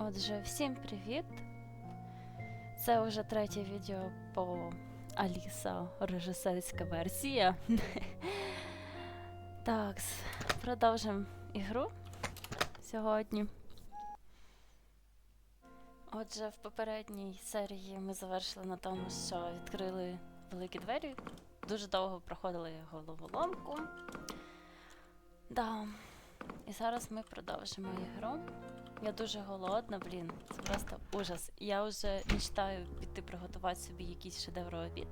Отже, всім привіт! Це вже третє відео по Аліса режисерська версія. Так, продовжимо ігру сьогодні. Отже, в попередній серії ми завершили на тому, що відкрили великі двері. Дуже довго проходили головоломку. Да. І зараз ми продовжимо ігру. Я дуже голодна, блін. Це просто ужас. Я вже мечтаю піти приготувати собі якийсь шедевровий обід.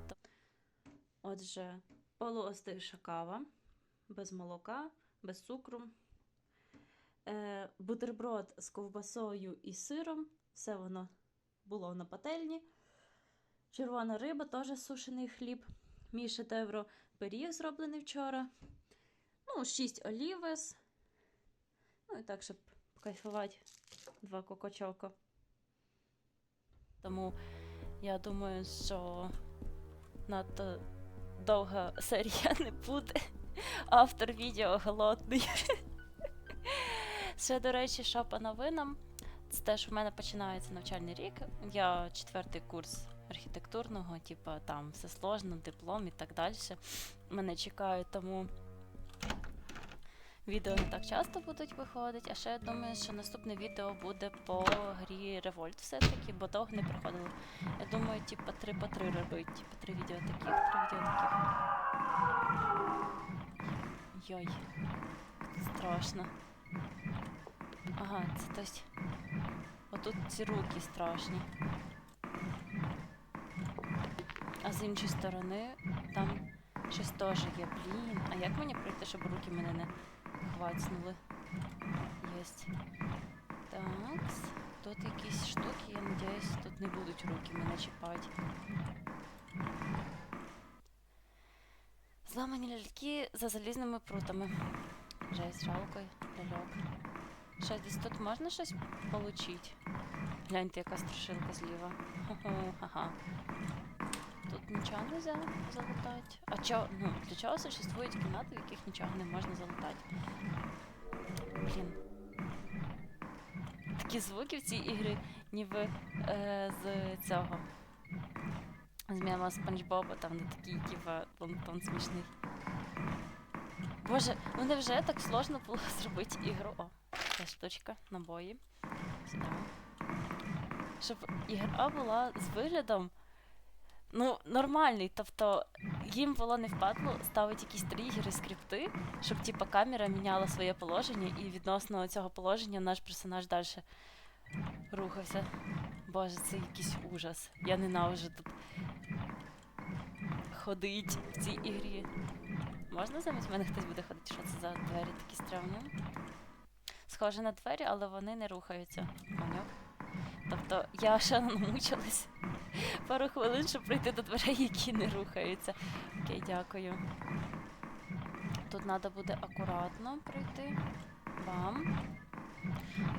Отже, полуостивша кава, без молока, без цукру. Е, бутерброд з ковбасою і сиром. Все воно було на пательні. Червона риба, теж сушений хліб. Мій шедевро пиріг зроблений вчора. Ну, 6 олівес. Ну і так, щоб кайфувати два кокочока. Тому я думаю, що надто довга серія не буде. Автор відео голодний. Ще, до речі, що по новинам. Це теж у мене починається навчальний рік. Я четвертий курс архітектурного, типу там все сложно, диплом і так далі. Мене чекають, тому відео не так часто будуть виходити. А ще я думаю, що наступне відео буде по грі Revolt все-таки, бо довго не проходило. Я думаю, типу, три по три робити. Типу, три відео таких, три відео таких. Йой, страшно. Ага, це тось. Отут ці руки страшні. А з іншої сторони там щось теж є. Блін. А як мені пройти, щоб руки мене не хвацнули? Єсть. Так. Тут якісь штуки, я надіюсь, тут не будуть руки мене чіпати. Зламані ляльки за залізними прутами. Жесть, жалко, ляльок. Ще десь тут можна щось получить? Гляньте, яка страшилка зліва. Хо-хо, ага. Нічого не можна залутати. А чо, ну, для чого существують кімнати, в яких нічого не можна залутати? Блін. Такі звуки в цій ігрі, ніби е, з цього. З Спанч Боба, там не такий, типа, планктон смішний. Боже, ну невже так сложно було зробити ігру? О, ця штучка, набої. Сюди. Щоб ігра була з виглядом. Ну, нормальний, тобто їм було не впадло ставити якісь тригери, скрипти, щоб типа камера міняла своє положення, і відносно цього положення наш персонаж далі рухався. Боже, це якийсь ужас. Я ненавиджу тут ходить в цій ігрі. Можна замість мене хтось буде ходити? Що це за двері такі стрьомні? Схоже на двері, але вони не рухаються. Тобто я ще намучилась пару хвилин, щоб прийти до дверей, які не рухаються. Окей, дякую. Тут треба буде акуратно пройти. Бам.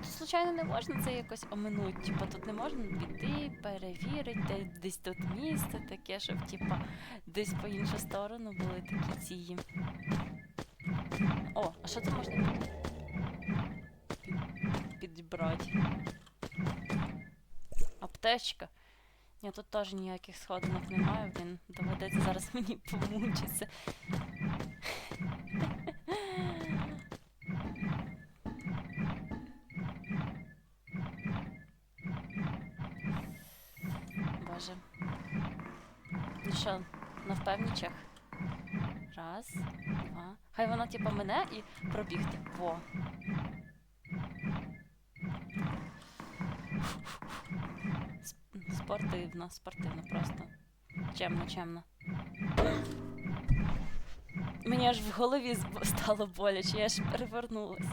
Тут, звичайно, не можна це якось оминути. Типа тут не можна піти, перевірити, де десь тут місце таке, щоб типа десь по іншу сторону були такі ці. О, а що це можна під... під... підібрати? Аптечка. Ні, тут теж ніяких сходинок немає, блін. Доведеться зараз мені помучитися. Боже. Ну що, на впевнічах? Раз, два. Хай вона типа мене і пробігти. Во. Спортивно, спортивно просто. Чемно, чемно. Мені аж в голові стало боляче, я ж перевернулась.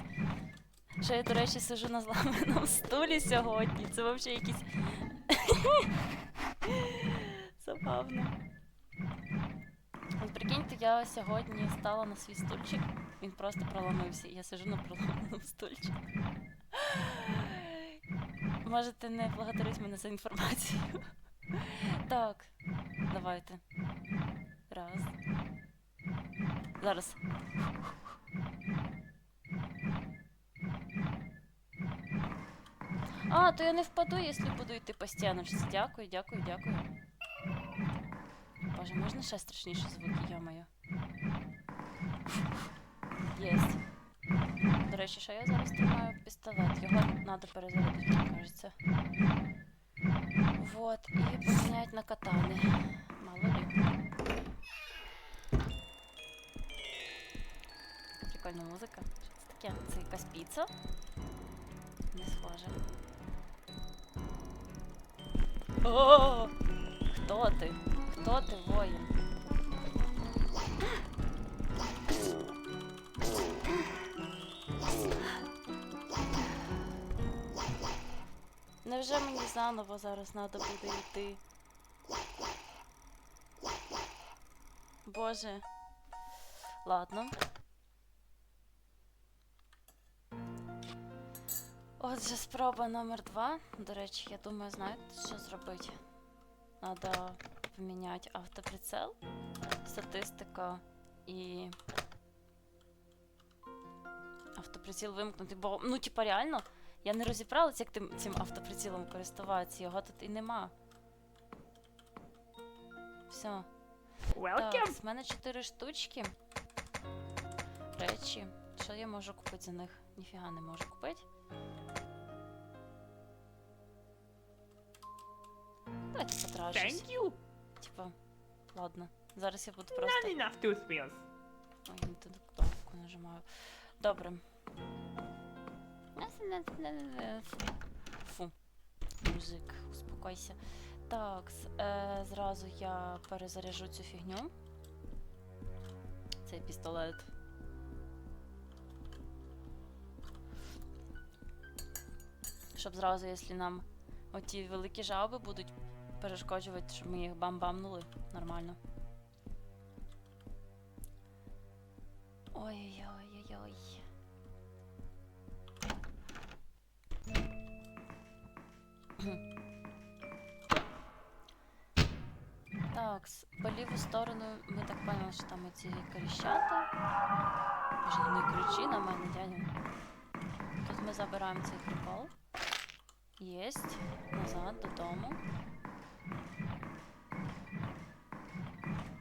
Що я, до речі, сижу на зламаному стулі сьогодні. Це взагалі якісь. Забавно. Прикиньте, я сьогодні стала на свій стульчик, він просто проламився, я сижу на проламаному стульчику. Можете не благодарити мене за інформацію. Так, давайте. Раз. Зараз. А, то я не впаду, якщо буду йти по стіночці. Дякую, дякую, дякую. Боже, можна ще страшніші звуки, йомаю. Єсть. До речі, що я зараз тримаю пістолет. Його треба перезарядити, мені кажеться. Вот, і поміняють на катани. Мало. Така прикольна музика. Що це таке? Це якась піца? Не схоже. О! Хто ти? Хто ти, воїн? Невже мені заново зараз треба буде йти? Боже. Ладно. Отже, спроба номер два. До речі, я думаю, знаєте, що зробити? Надо поміняти автоприцел, статистика і. Автоприціл вимкнути, бо, ну, типа, реально, я не розібралась, як тим, цим автоприцілом користуватися, його тут і нема. Все. Welcome. Так, з мене чотири штучки. Речі. Що я можу купити за них? Ніфіга не можу купити. Давайте потрашусь. Thank you. Типа, ладно. Зараз я буду Not просто. enough toothpills. Ой, не туди кнопку нажимаю. Добре. Фу. Мужик, успокойся. Так, е, зразу я перезаряжу цю фігню. Цей пістолет. Щоб зразу, якщо нам оті великі жаби будуть перешкоджувати, щоб ми їх бам-бамнули нормально. Ой-ой-ой-ой-ой. Так, по ліву сторону ми так поняли, що там оці коріщата. Боже, не кричи на мене, дядя. Тут ми забираємо цей прикол. Єсть. Назад, додому.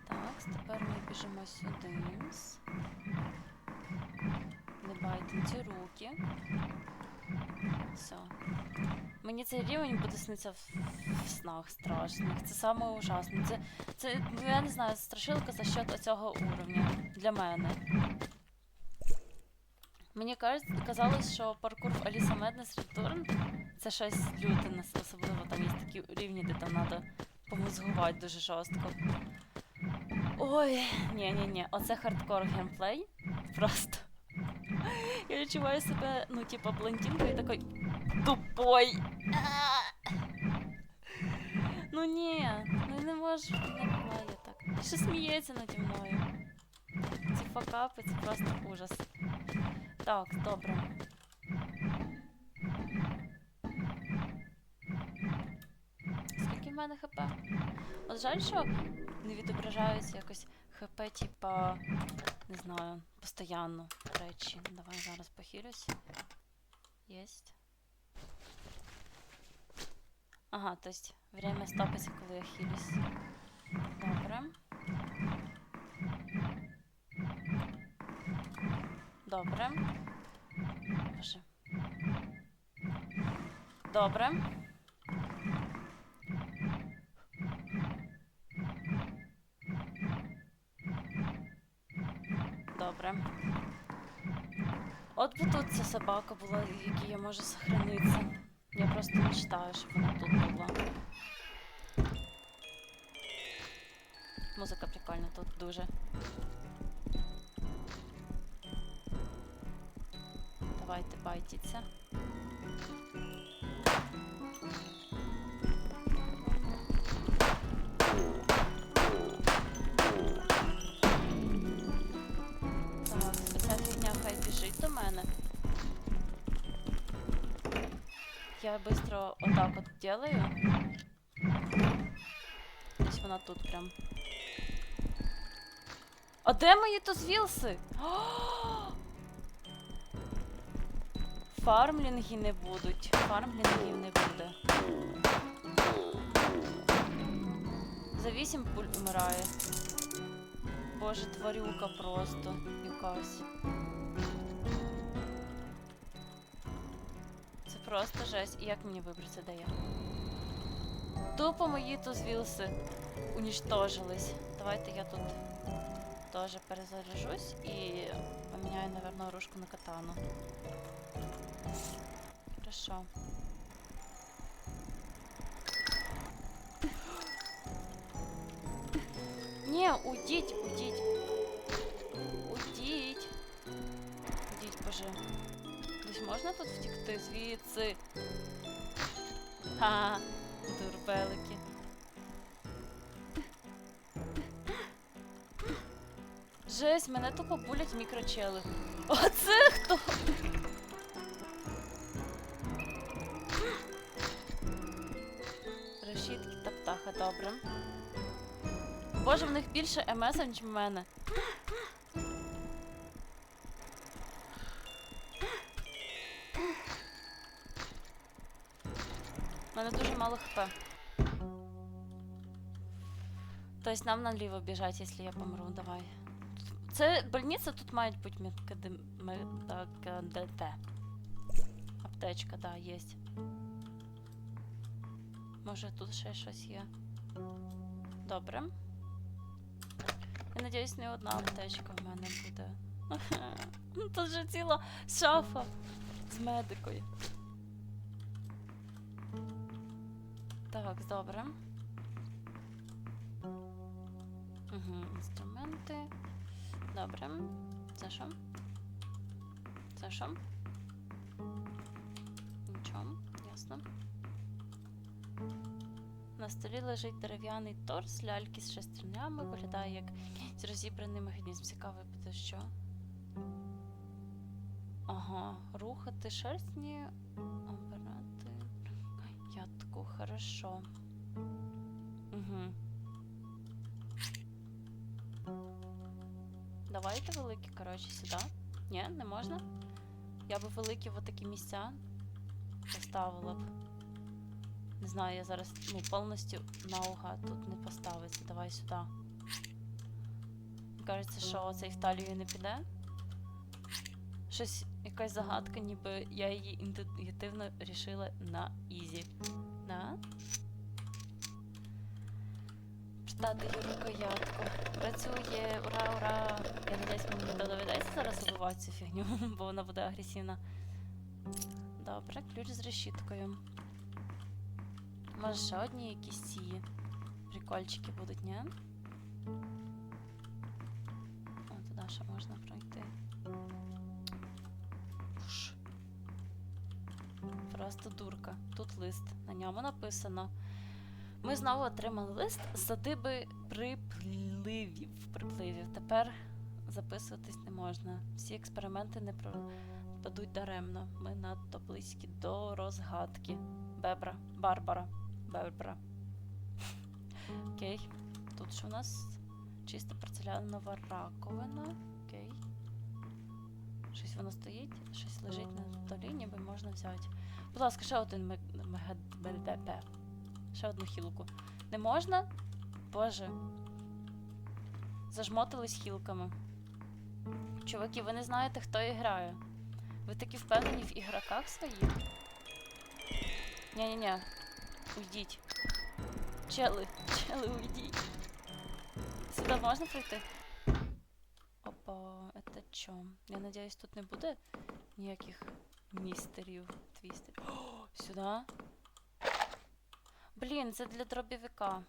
Так, тепер ми біжимо сюди. Не байте ці руки. Все. Мені цей рівень буде сниться в, в снах страшних. Це саме ужасне. Це, це, ну, я не знаю, страшилка за счет оцього уровня. Для мене. Мені казалось, що паркур Аліса Madness Return це щось люте, особливо там є такі рівні, де там треба помозгувати дуже жорстко. Ой, ні-ні-ні, оце хардкор геймплей. Просто. Я відчуваю себе, ну, типа, блондинкою такой тупой. Ну ні, ну не можу, не буває так. Що сміється наді мною. Ці факапи, це просто ужас. Так, добре. Скільки в мене хп? От жаль, що не відображаються якось хп, типа, не знаю, постоянно речі. Давай зараз похилюсь. Єсть. Ага, то есть время стопиться, коли я хилюсь. Добре. Добре. Боже. Добре. Добре. От би тут ця собака була, в якій я можу сохранитися. Я просто мечтаю, щоб вона тут була. Музика прикольна тут дуже. Давайте байтіться. Я быстро отак от делаю. Ось вона тут прям. А де мої то звілси? Фармлінги не будуть. Фармлінгів не буде. За вісім пуль вмирає. Боже, тварюка просто якась. просто жесть. І як мені вибратися, де я? Тупо мої тузвілси уничтожились. Давайте я тут теж перезаряжусь і поміняю, наверное, оружку на катану. Хорошо. Не, уйдіть, уйдіть. Уйдіть. Уйдіть, боже. Десь можна тут втікти Звідси? Ха, дурбелики. Жесть, мене тупо булять мікрочели. Оце хто? Решітки та птаха, добре. Боже, в них більше МС, ніж в мене. Мало хп. Тобто нам наліво біжать, якщо я помру, давай. Це больниця, тут мають бути медкадет. Аптечка, да, є. Може тут ще щось є. Добре. Я надіюсь, не одна аптечка в мене буде. Тут же ціла шафа з медикою. Так, добре. Угу, інструменти. Добре. Це що? Це що? Нічого, ясно. На столі лежить дерев'яний торс, ляльки з шестернями, виглядає як розібраний механізм. Цікавий буде що. Ага, рухати шерстні, обирати. Ядку, хорошо. Угу. Давайте великі, коротше, сюди. Ні, не можна? Я би великі в такі місця поставила б. Не знаю, я зараз ну, повністю наугад тут не поставиться. Давай сюди. Кажеться, що цей в талію не піде. Щось, якась загадка, ніби я її інтуїтивно рішила на ізі. Да? Читати її рукоятку. Працює, ура, ура! Я надіюсь, мені не доведеться зараз убивати цю фігню, бо вона буде агресивна. Добре, ключ з решіткою. Може, ще одні якісь ці прикольчики будуть, ні? О, туди ще можна Просто дурка. Тут лист. На ньому написано. Ми знову отримали лист з садиби припливів. припливів. Тепер записуватись не можна. Всі експерименти не пропадуть даремно. Ми надто близькі до розгадки. Бебра. Барбара. Бебра. Окей. Тут що у нас? Чиста порцелянова раковина. Окей. Щось воно стоїть, щось лежить на столі, ніби можна взяти. Будь ласка, ще один БДП. Ще одну хілку. Не можна? Боже. Зажмотились хілками. Чуваки, ви не знаєте, хто і грає. Ви такі впевнені в ігроках своїх? Ні-ні-ні. Уйдіть. Чели, чели, уйдіть. Сюди можна пройти? Опа, это чо? Я надіюсь, тут не буде ніяких містерів, твістерів. Сюди? Блін, це для дробовика.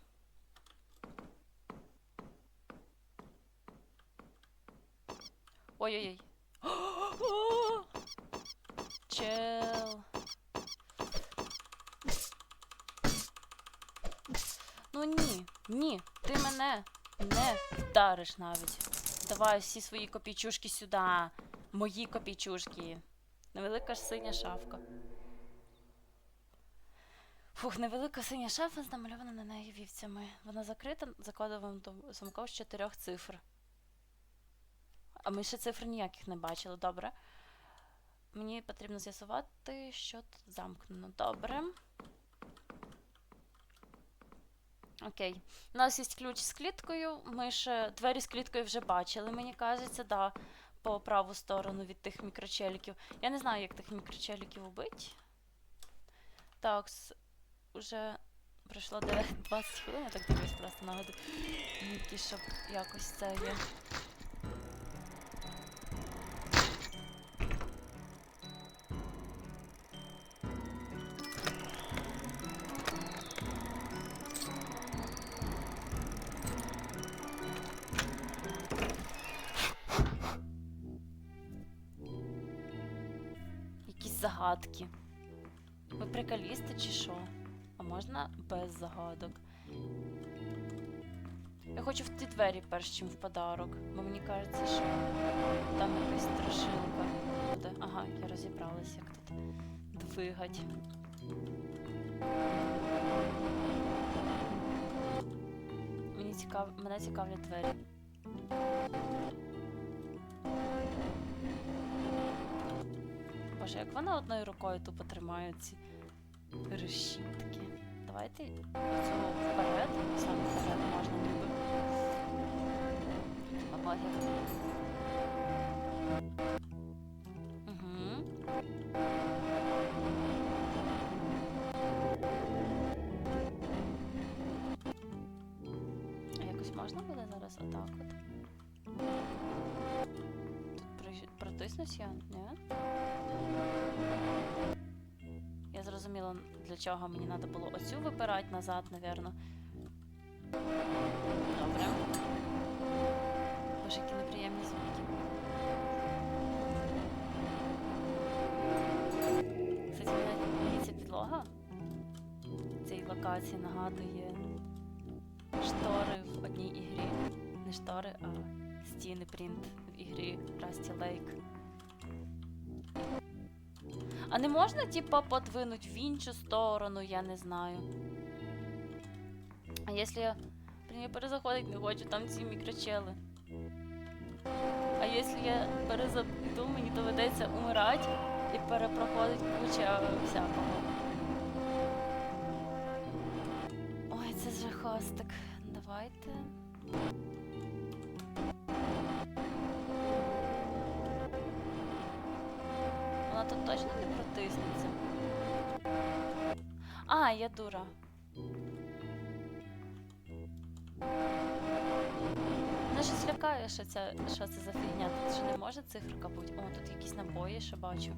Ой-ой-ой. Чел. Ну ні, ні, ти мене не вдариш навіть. Давай всі свої копійчушки сюди. Мої копійчушки. Невелика ж синя шафка. Фух, невелика синя шафа намальована на неї вівцями. Вона закрита за кодовим замком з чотирьох цифр. А ми ще цифр ніяких не бачили, добре. Мені потрібно з'ясувати, що тут замкнено. Добре. Окей. У нас є ключ з кліткою. Ми ще двері з кліткою вже бачили, мені кажеться, да, по праву сторону від тих мікрочеліків. Я не знаю, як тих мікрочеліків убити. Так, уже пройшло 9 20 хвилин, я так дивлюсь, просто нагоду. Ніки, щоб якось це є. Загадки. Ви приколісти чи що? А можна без загадок? Я хочу в ті двері перш чим в подарок, бо мені кажеться, що там якась страшилка буде. Ага, я розібралась, як тут двигать. Мені цікав... Мене цікавлять двері. Боже, як вона одною рукою тупо тримає ці решітки. Давайте оцю вперед, саме вперед можна ніби. Угу. Якось можна буде зараз отак от? Тут при- протиснусь я, ні? Я зрозуміла, для чого мені треба було оцю випирати назад, напевно. Добре. Боже, які неприємні звуки. Кстати, мені ця підлога цієї локації нагадує штори в одній ігрі. Не штори, а стіни принт в ігрі Rusty Lake. А не можна, типа, подвинуть в іншу сторону, я не знаю. А якщо я. Блін, я перезаходить не хочу, там ці мікрочели. А якщо я перезайду, мені доведеться умирати і перепроходить куча всякого. Ой, це жахастик. Давайте. Точно не протиснеться. А, я дура. Мене щось лякає, що це, що це за фігня. Тут же не може циферка бути. О, тут якісь набої ще бачу.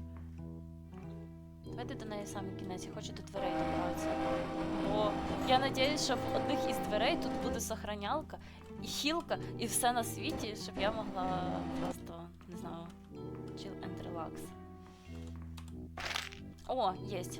Давайте до неї саме кінець, я хочу до дверей добратися. Бо я надіюсь, що в одних із дверей тут буде сохранялка і хілка, і все на світі, щоб я могла просто, не знаю, chill and relax. О, єсть.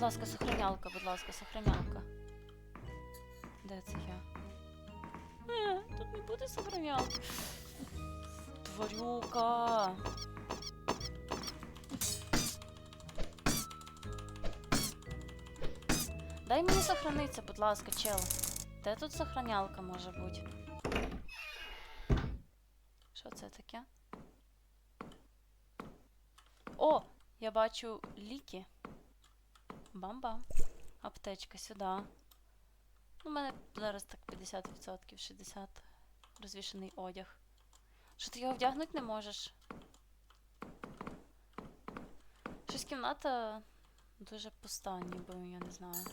Будь ласка, сохранялка, будь ласка, сохранялка. Де це я? Е, тут не буде сохранялки. Тварюка. Дай мені сохраниться, будь ласка, чел. Де тут сохранялка може бути? Що це таке? О! Я бачу ліки. Бам-бам. Аптечка сюди. У мене зараз так 50%, 60% розвішений одяг. Що ти його вдягнути не можеш? Щось кімната дуже пуста, ніби, я не знаю.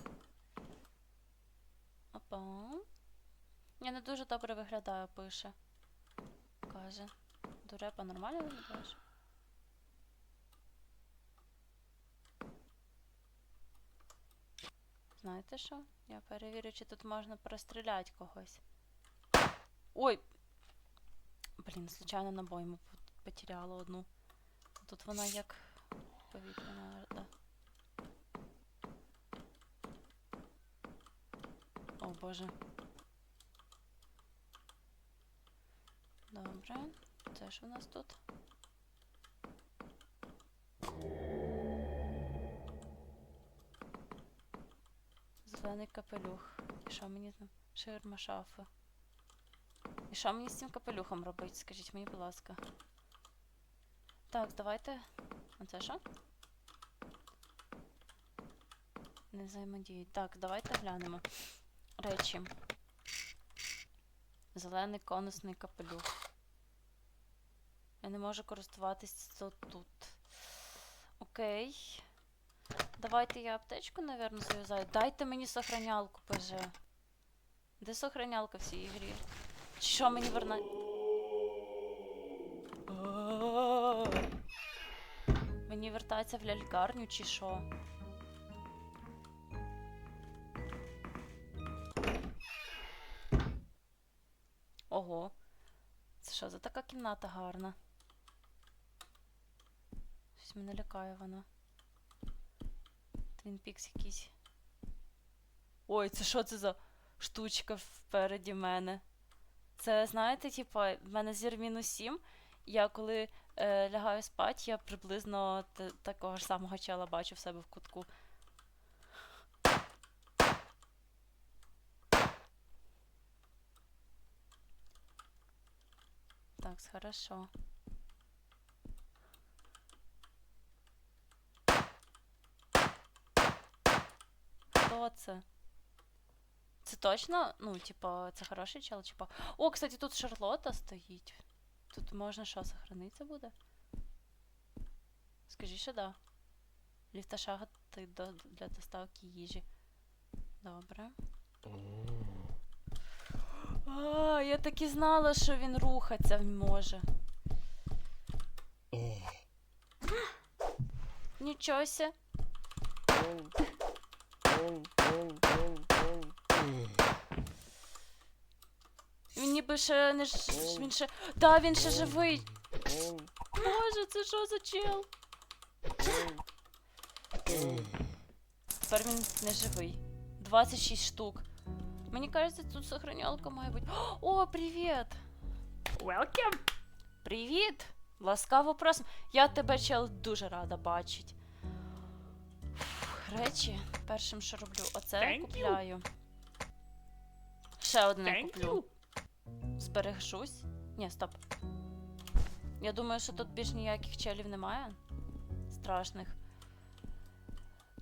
Опа. Я не дуже добре виглядаю, пише. Каже. Дурепа нормально виглядаєш? Знаєте що? Я перевірю, чи тут можна простріляти когось. Ой! Блін, случайно набойму потеряла одну. Тут вона як повітряна. Да. О боже. Добре. Це ж у нас тут? Зелений капелюх. І що мені там? Ширма шафи. І що мені з цим капелюхом робити? Скажіть мені, будь ласка. Так, давайте. А це що? Не взаємодіють. Так, давайте глянемо. Речі. Зелений конусний капелюх. Я не можу користуватись тут. Окей. Давайте я аптечку, наверное, зав'язаю. Дайте мені сохранялку, ПЖ. Де сохранялка в цій ігрі? Що мені верна? Мені вертається в лялькарню чи що? Ого. Це що за така кімната гарна? Щось мене лякає вона. Твін Пікс якийсь. Ой, це що це за штучка впереді мене? Це, знаєте, типа, в мене зір мінус 7. Я коли е, лягаю спати, я приблизно такого ж самого чела бачу в себе в кутку. Так, хорошо. Хто це? Це точно? Ну, типа, це хороший чел, типа. О, кстати, тут Шарлота стоїть. Тут можна що, сохраниться буде? Скажи, що да. Ліфташагати до, для доставки їжі. Добре. А, я так і знала, що він рухатися може. Нічого ся. Він ніби ще не ж. Він ще. Да, він ще живий. Боже, це що за чел? Тепер він не живий. 26 штук. Мені кажеться, тут сохранялка має бути. О, привіт! Welcome. Привіт! Ласкаво просимо. Я тебе, чел, дуже рада бачить. Речі, першим, що роблю, оце Thank you. купляю. Ще одне Thank куплю. you. Збережусь. Ні, стоп. Я думаю, що тут більш ніяких челів немає. Страшних.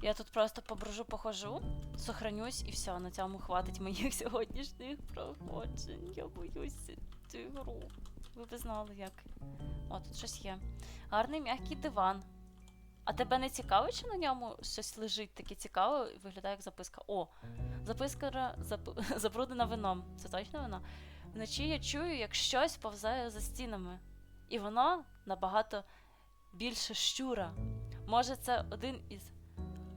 Я тут просто поброжу, похожу, сохранюсь і все, на цьому хватить моїх сьогоднішніх проходжень. Я боюся цю гру. Ви б знали як. О, тут щось є. Гарний м'який диван. А тебе не цікаво, чи на ньому щось лежить таке цікаво і виглядає як записка? О, записка зап... забруднена вином. Це точно вино? Вночі я чую, як щось повзає за стінами. І воно набагато більше щура. Може, це один із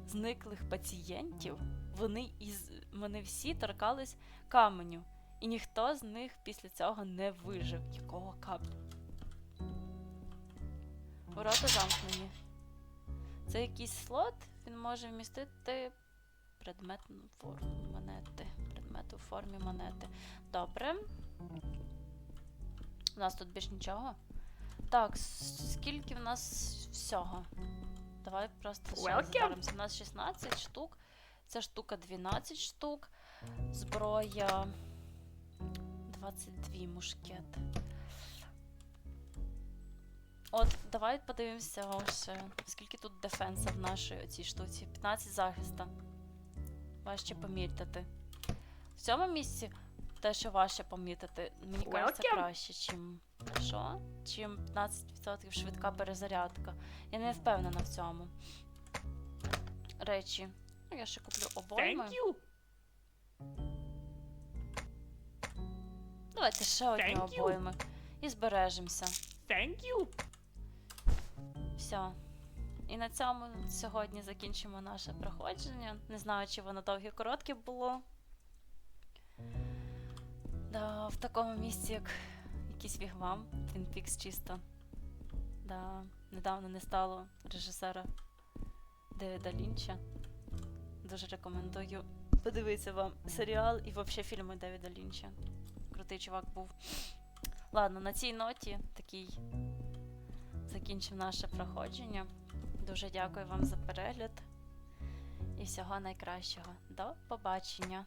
зниклих пацієнтів? Вони із вони всі торкались каменю, і ніхто з них після цього не вижив. Якого каменю? Ворота замкнені. Це якийсь слот, він може вмістити предметну форму монети. Предмет у формі монети. Добре. У нас тут більш нічого. Так, скільки в нас всього? Давай просто ще У нас 16 штук. Ця штука 12 штук. Зброя 22 мушкет. От, давай подивимося ще, скільки тут дефенса в нашій цій штуці. 15 захиста. Важче помітити. В цьому місці те, що важче помітити, мені кажеться краще, чим що? Чим 15% швидка перезарядка. Я не впевнена в цьому. Речі. Ну, я ще куплю обойми. Thank you. Давайте ще одні обойми. І збережемося. Thank you. Все. І на цьому сьогодні закінчимо наше проходження. Не знаю, чи воно довге коротке було. Да, в такому місці, як якийсь вігвам, Peaks чисто. Да, недавно не стало режисера Девіда Лінча. Дуже рекомендую подивитися вам серіал і взагалі фільми Девіда Лінча. Крутий чувак був. Ладно, на цій ноті такий закінчив наше проходження. Дуже дякую вам за перегляд і всього найкращого. До побачення!